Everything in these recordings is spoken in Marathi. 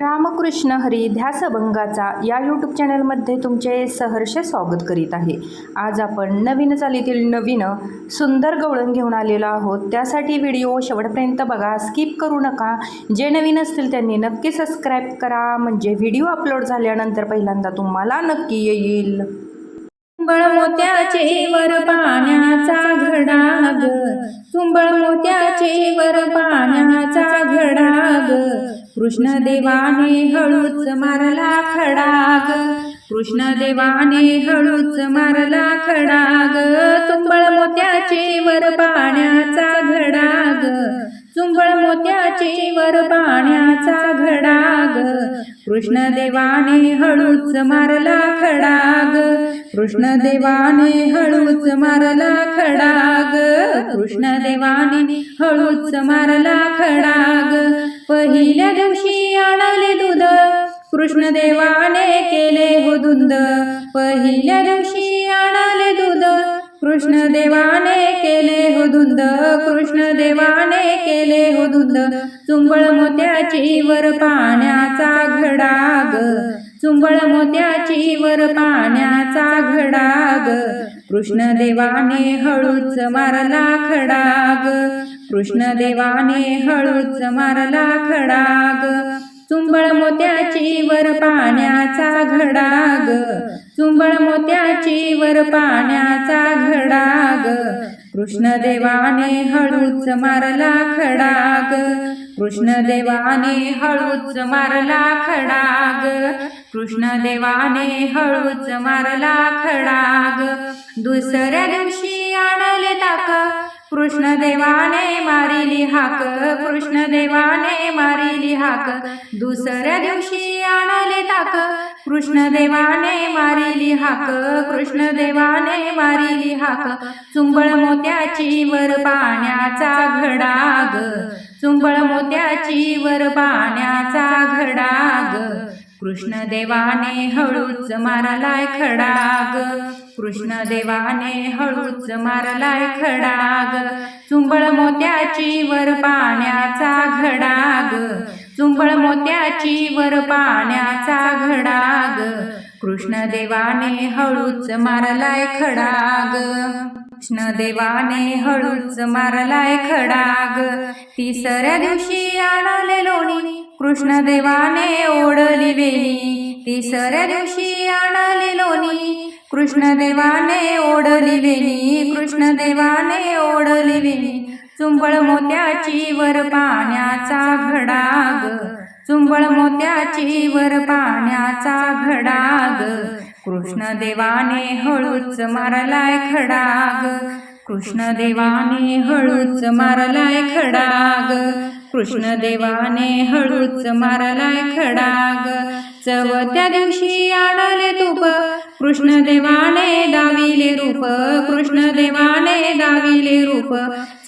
रामकृष्ण हरी ध्यासभंगाचा या यूट्यूब चॅनलमध्ये तुमचे सहर्ष स्वागत करीत आहे. आज आपण नवीन चालीतील नवीन सुंदर गवळण घेऊन आलेलो आहोत. त्यासाठी व्हिडिओ शेवटपर्यंत बघा स्किप करू नका. जे नवीन असतील त्यांनी नक्की सबस्क्राईब करा. म्हणजे व्हिडिओ अपलोड झाल्यानंतर पहिल्यांदा तुम्हाला नक्की येईल. तुंबळ मोत्याचे वर पाण्याचा घडा ग तुंबळ मोत्याचे वर पाण्याचा कृष्णदेवाने हळूच मारला खडाग. कृष्णदेवाने हळूच मारला खडाग. तुंबळ मोत्याचे वर पाण्याचा घडा. ग मोत्याचे वर पाण्याचा घडाग. कृष्णदेवाने हळूच मारला खडाग. कृष्णदेवाने हळूच मारला खडाग. कृष्णदेवाने हळूच मारला खडाग. पहिल्या दिवशी आणले दूध. कृष्णदेवाने केले हो दुंद पहिल्या दिवशी आणले कृष्णदेवाने कृष्ण देवाने केले हो धुंद कृष्ण देवाने केले हो धुंद. चुंबळ मोत्याची वर पाण्याचा घडाग. चुंबळ मोत्याची वर पाण्याचा घडाग. कृष्णदेवाने कृष्ण देवाने हळूच मारला खडाग. कृष्णदेवाने कृष्ण देवाने हळूच मारला खडाग. चुंबळ मोत्याची वर पाण्याचा घडाग. चुंबळ मोत्याची वर पाण्याचा घडाग. कृष्णदेवाने हळूच मारला खडाग. कृष्णदेवाने हळूच मारला खडाग. कृष्णदेवाने हळूच मारला खडाग. दुसऱ्या दिवशी आणले ताक. कृष्णदेवाने मारिली हाक. कृष्णदेवाने मारिली हाक दुसऱ्या दिवशी आणले ताक कृष्णदेवाने मारिली हाक. कृष्णदेवाने मारिली हाक. चुंबळ मोत्याची वर पाण्याचा घडाग. चुंबळ मोत्याची वर पाण्याचा घडाग. कृष्णदेवाने हळूच मारलाय खडाग. कृष्णदेवाने हळूच मारलाय खडाग. चुंबळ मोत्याची वर पाण्याचा घडाग. चुंबळ मोत्याची वर पाण्याचा घडा ग कृष्ण देवाने हळूच मारलाय खडा ग कृष्ण देवाने हळूच मारलाय खडा ग तिसऱ्या दिवशी आणले लोणी. कृष्ण देवाने ओढली वेली तिसऱ्या दिवशी आणले लोणी. कृष्ण देवाने ओढली वेली कृष्ण देवाने ओढली वेली चुंबळ मोत्याची वर पाण्याचा घडा ग चुंबळ मोत्याची वर पाण्याचा घडा ग कृष्ण देवाने हळूच मारलाय खडा ग कृष्ण देवाने हळूच मारलाय खडा ग कृष्ण देवाने हळूच मारलाय खडा ग चवत्या दिवशी आणले तूप कृष्ण देवाने दाविले रूप. कृष्ण देवाने दाविले रूप.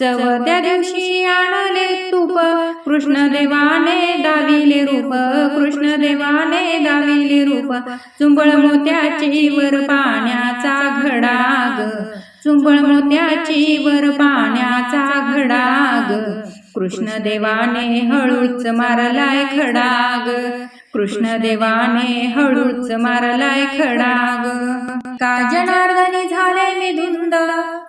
चवत्या दिवशी आणले तूप कृष्ण देवाने दाविले रूप. कृष्ण देवाने दाविले रूप. चुंबळ मोत्याची वर पाण्याचा घडाग. चुंबळ मोत्याची वर पाण्याचा घडाग. कृष्णदेवाने कृष्ण देवाने हळूच मारलाय खडाग. कृष्णदेवाने हळूच मारलाय खडाग. ग का जनार्दनी झाले मी धुंद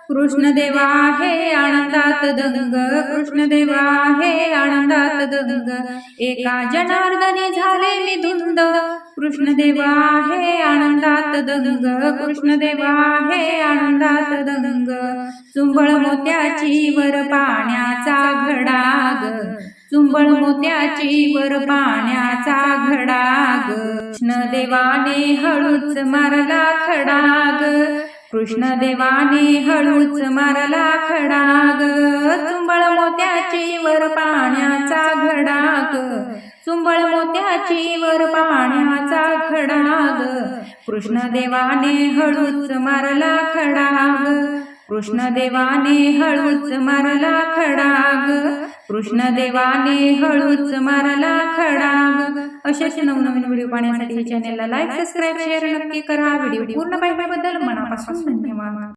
कृष्णदेवा हे आनंदात दंग. कृष्णदेवा हे आनंदात दंग. एका जनार्दनी झाले मी धुंद कृष्णदेवा हे आनंदात दंग. कृष्णदेवा हे आनंदात दंग. चुंबळ मोत्याची वर पाण्याचा घडाग. चुंबळ मोत्याची वर पाण्याचा घडाग. कृष्णदेवाने हळूच मारला खडाग. कृष्णदेवाने हळूच मारला खडाग. चुंबळ मोत्याची वर पाण्याचा घडाग. चुंबळ मोत्याची वर पाण्याचा खडा कृष्णदेवाने हळूच मारला खडाग. ग कृष्ण देवाने हळूच मारला खडा ग कृष्ण देवाने हळूच मारला खडा ग असे असे नवनवीन व्हिडिओ पाहण्यासाठी चॅनलला लाईक सबस्क्राईब शेअर नक्की करा. व्हिडिओ पूर्ण पाहिल्याबद्दल मनापासून धन्यवाद.